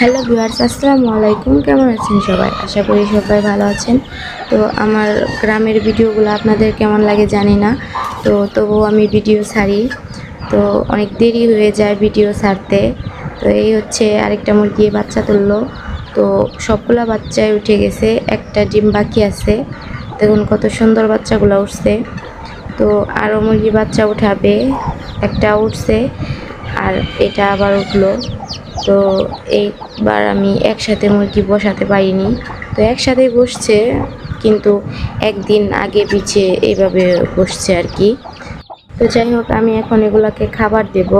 Hello viewers আসসালামু আলাইকুম। কেমন আছেন সবাই? আশা করি সবাই ভালো আছেন। তো আমার গ্রামের ভিডিওগুলো আপনাদের কেমন লাগে জানি না। তো তবুও আমি ভিডিও ছাড়ি। তো অনেক দেরি হয়ে যায় ভিডিও ছাড়তে। তো এই হচ্ছে আরেকটা মুরগি বাচ্চা তুললো। তো সবগুলা বাচ্চাই উঠে গেছে। একটা ডিম বাকি আছে। দেখুন কত সুন্দর বাচ্চাগুলো উঠছে। তো আরও মুরগি বাচ্চা উঠাবে। একটা উঠছে আর এটা আবার উঠল। তো এইবার আমি একসাথে মুরগি বসাতে পারিনি। তো একসাথে বসছে, কিন্তু একদিন আগে পিছিয়ে এইভাবে বসছে আর কি। তো যাই হোক, আমি এখন এগুলাকে খাবার দেব।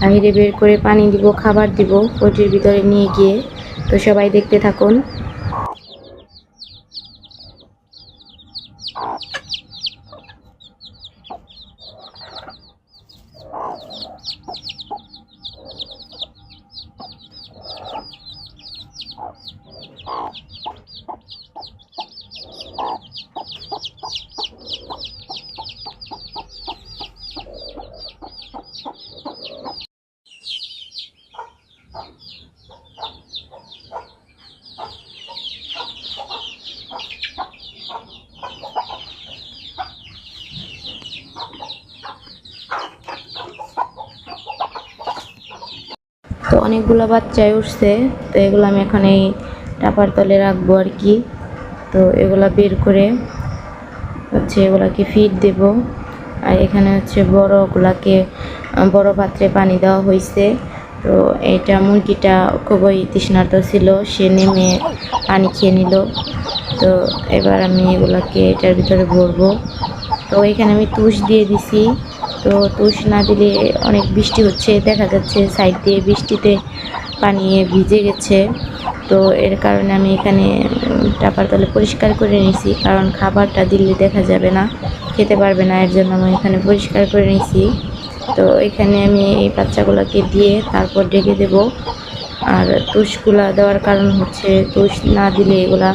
বাইরে বের করে পানি দিব, খাবার দিব, পোলট্রির ভিতরে নিয়ে গিয়ে। তো সবাই দেখতে থাকুন। তো অনেকগুলো বাচ্চাই উঠছে, তো এগুলো আমি এখন এই টাপার তলে রাখব আর কি। তো এগুলা বের করে হচ্ছে এগুলাকে ফিড দেব। আর এখানে হচ্ছে বড়গুলাকে বড় পাত্রে পানি দেওয়া হয়েছে তো এটা মুরগিটা খুবই তৃষ্ণার্ত ছিল, সে নেমে পানি খেয়ে নিল। তো এবার আমি এগুলাকে এটার ভিতরে ভরবো। তো এখানে আমি তুষ দিয়ে দিছি। তো তুষ না দিলে অনেক বৃষ্টি হচ্ছে, দেখা যাচ্ছে সাইড দিয়ে বৃষ্টিতে পানি ভিজে গেছে। তো এর কারণে আমি এখানে টাপার তলে পরিষ্কার করে নিছি কারণ খাবারটা দিলে দেখা যাবে না, খেতে পারবে না, এর জন্য আমি এখানে পরিষ্কার করে নিছি তো এখানে আমি এই বাচ্চাগুলোকে দিয়ে তারপর ডেকে দেব। আর তুষগুলা দেওয়ার কারণ হচ্ছে, তুষ না দিলে এগুলা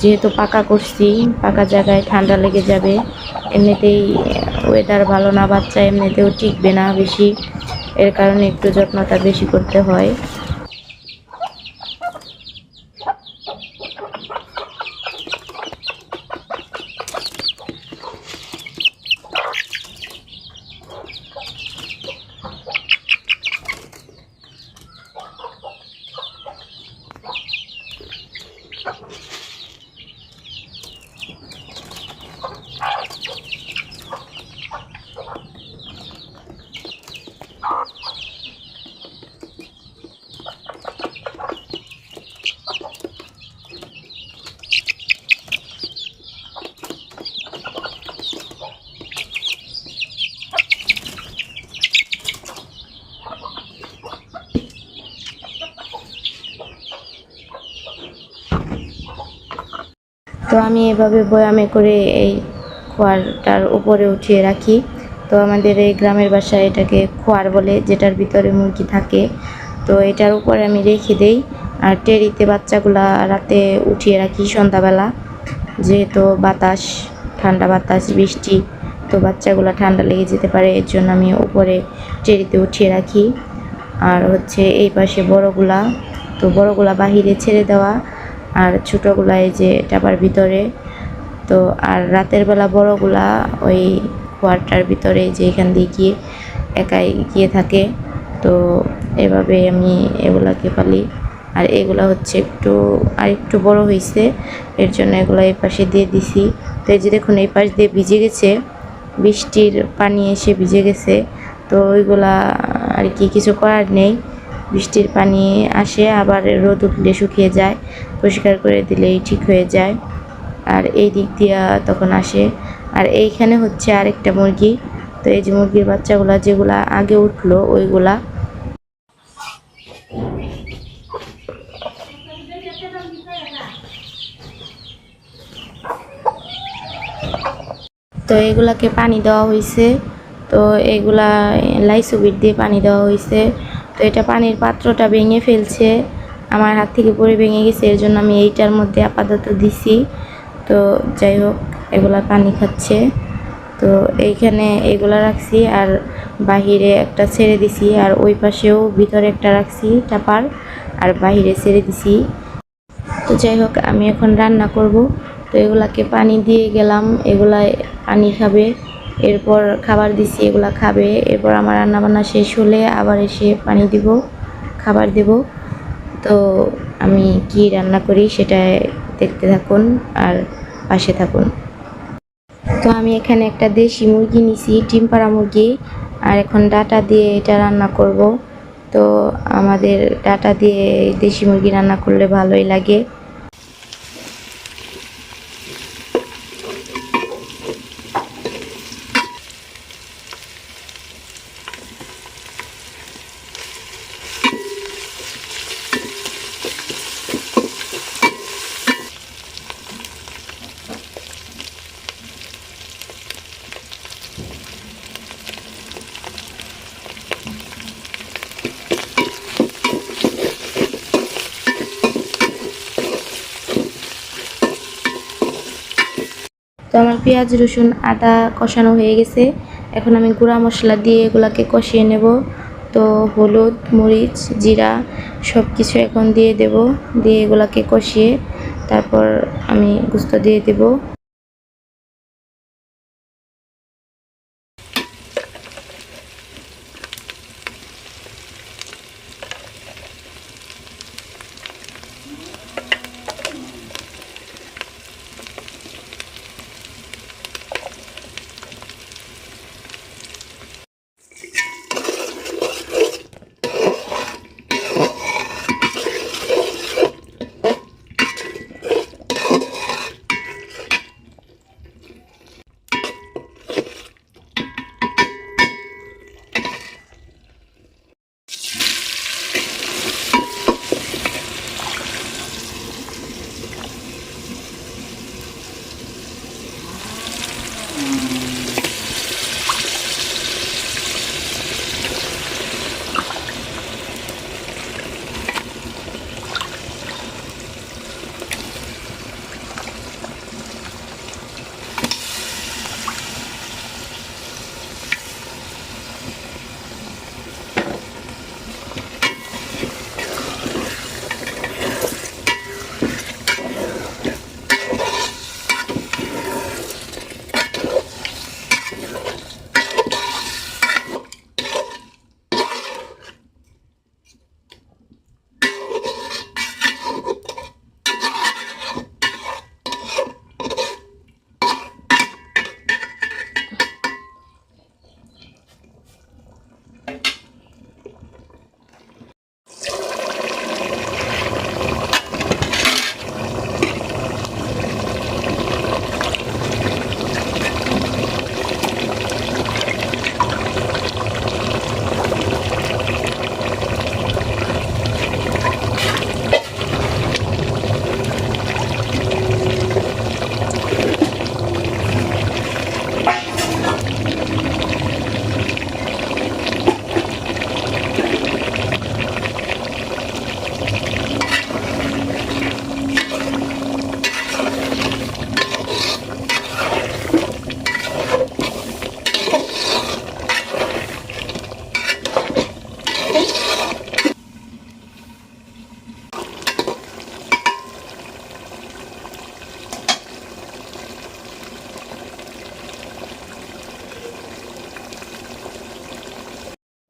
যেহেতু পাকা করছি, পাকা জায়গায় ঠান্ডা লেগে যাবে, এমনিতেই ওয়েদার ভালো না, বাচ্চা এমনিতেও টিকবে না বেশি, এর কারণে একটু যত্নটা বেশি করতে হয়। তো আমি এভাবে বয়ামে করে এই খোয়ারটার উপরে উঠিয়ে রাখি। তো আমাদের এই গ্রামের বাসায় এটাকে খোয়ার বলে, যেটার ভিতরে মুরগি থাকে। তো এটার উপরে আমি রেখে দেই আর টেরিতে বাচ্চাগুলা রাতে উঠিয়ে রাখি সন্ধ্যাবেলা। যেহেতু বাতাস, ঠান্ডা বাতাস, বৃষ্টি, তো বাচ্চাগুলো ঠান্ডা লেগে যেতে পারে, এর জন্য আমি উপরে টেরিতে উঠিয়ে রাখি। আর হচ্ছে এই পাশে বড়গুলা, তো বড়গুলা বাহিরে ছেড়ে দেওয়া আর ছোটোগুলা এই যে টাবার ভিতরে। তো আর রাতের বেলা বড়গুলা ওই কোয়ার্টার ভিতরে যে এখান দিয়ে গিয়ে একাই গিয়ে থাকে। তো এভাবে আমি এগুলাকে পালি। আর এগুলা হচ্ছে একটু আর একটু বড় হয়েছে এর জন্য এগুলো এই পাশে দিয়ে দিছি। তো এই যে দেখুন, এই পাশ দিয়ে ভিজে গেছে। বৃষ্টির পানি এসে ভিজে গেছে। তো ওইগুলা আর কি কিছু করার নেই। বৃষ্টির পানি আসে, আবার রোদ উঠলে শুকিয়ে যায়, পরিষ্কার করে দিলেই ঠিক হয়ে যায়। আর এই দিক দিয়া তখন আসে। আর এইখানে হচ্ছে আরেকটা মুরগি। তো এই যে মুরগির বাচ্চাগুলা যেগুলা আগে উঠল, ওইগুলা তো এগুলাকে পানি দেওয়া হয়েছে তো এগুলা লাইসুবিট দিয়ে পানি দেওয়া হয়েছে তো এটা পানির পাত্রটা ভেঙে ফেলছে, আমার হাত থেকে পড়ে ভেঙে গেছে, এর জন্য আমি এইটার মধ্যে আপাতত দিছি। তো যাই হোক, এগুলা পানি খাচ্ছে। তো এইখানে এগুলা রাখছি আর বাহিরে একটা ছেড়ে দিছি আর ওই পাশেও ভিতরে একটা রাখছি টাপার আর বাহিরে ছেড়ে দিছি। তো যাই হোক, আমি এখন রান্না করব। তো এগুলাকে পানি দিয়ে গেলাম এগুলা পানি খাবে। এরপর খাবার দিছি, এগুলা খাবে। এরপর আমার রান্না বান্না শেষ হলে আবার এসে পানি দিব, খাবার দেব। তো আমি কি রান্না করি সেটা দেখতে থাকুন আর পাশে থাকুন। তো আমি এখানে একটা দেশি মুরগি নিছি ডিম পাড়া মুরগি। আর এখন ডাটা দিয়ে এটা রান্না করব। তো আমাদের ডাটা দিয়ে দেশি মুরগি রান্না করলে ভালোই লাগে তো আমার পেঁয়াজ, রসুন, আদা কষানো হয়ে গেছে। এখন আমি গুঁড়া মশলা দিয়ে এগুলাকে কষিয়ে নেব। তো হলুদ, মরিচ, জিরা সব কিছু এখন দিয়ে দেব। দিয়ে এগুলাকে কষিয়ে তারপর আমি গুস্ত দিয়ে দেব।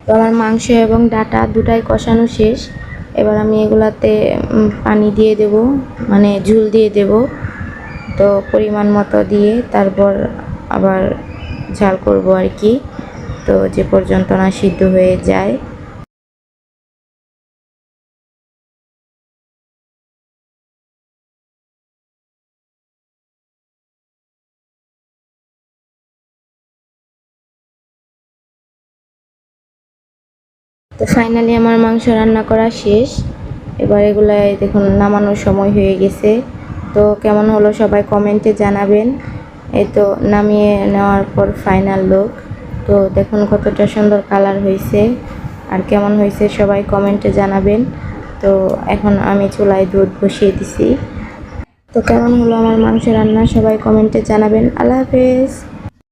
তো আমার মাংস এবং ডাটা দুটাই কষানো শেষ। এবার আমি এগুলাতে পানি দিয়ে দেব মানে ঝুল দিয়ে দেব, তো পরিমাণ মতো দিয়ে তারপর আবার ঝাল করব আর কি তো যে পর্যন্ত না সিদ্ধ হয়ে যায় তো ফাইনালি আমার মাংস রান্না করা শেষ। এবার এগুলাই দেখুন নামানোর সময় হয়ে গেছে। তো কেমন হলো সবাই কমেন্টে জানাবেন। এই তো নামিয়ে নেওয়ার পর ফাইনাল লুক তো দেখুন কতটা সুন্দর কালার হয়েছে। আর কেমন হয়েছে সবাই কমেন্টে জানাবেন। তো এখন আমি চুলায় দুধ বসিয়ে দিছি। তো কেমন হলো আমার মাংস রান্না সবাই কমেন্টে জানাবেন। আল্লাহ হাফেজ।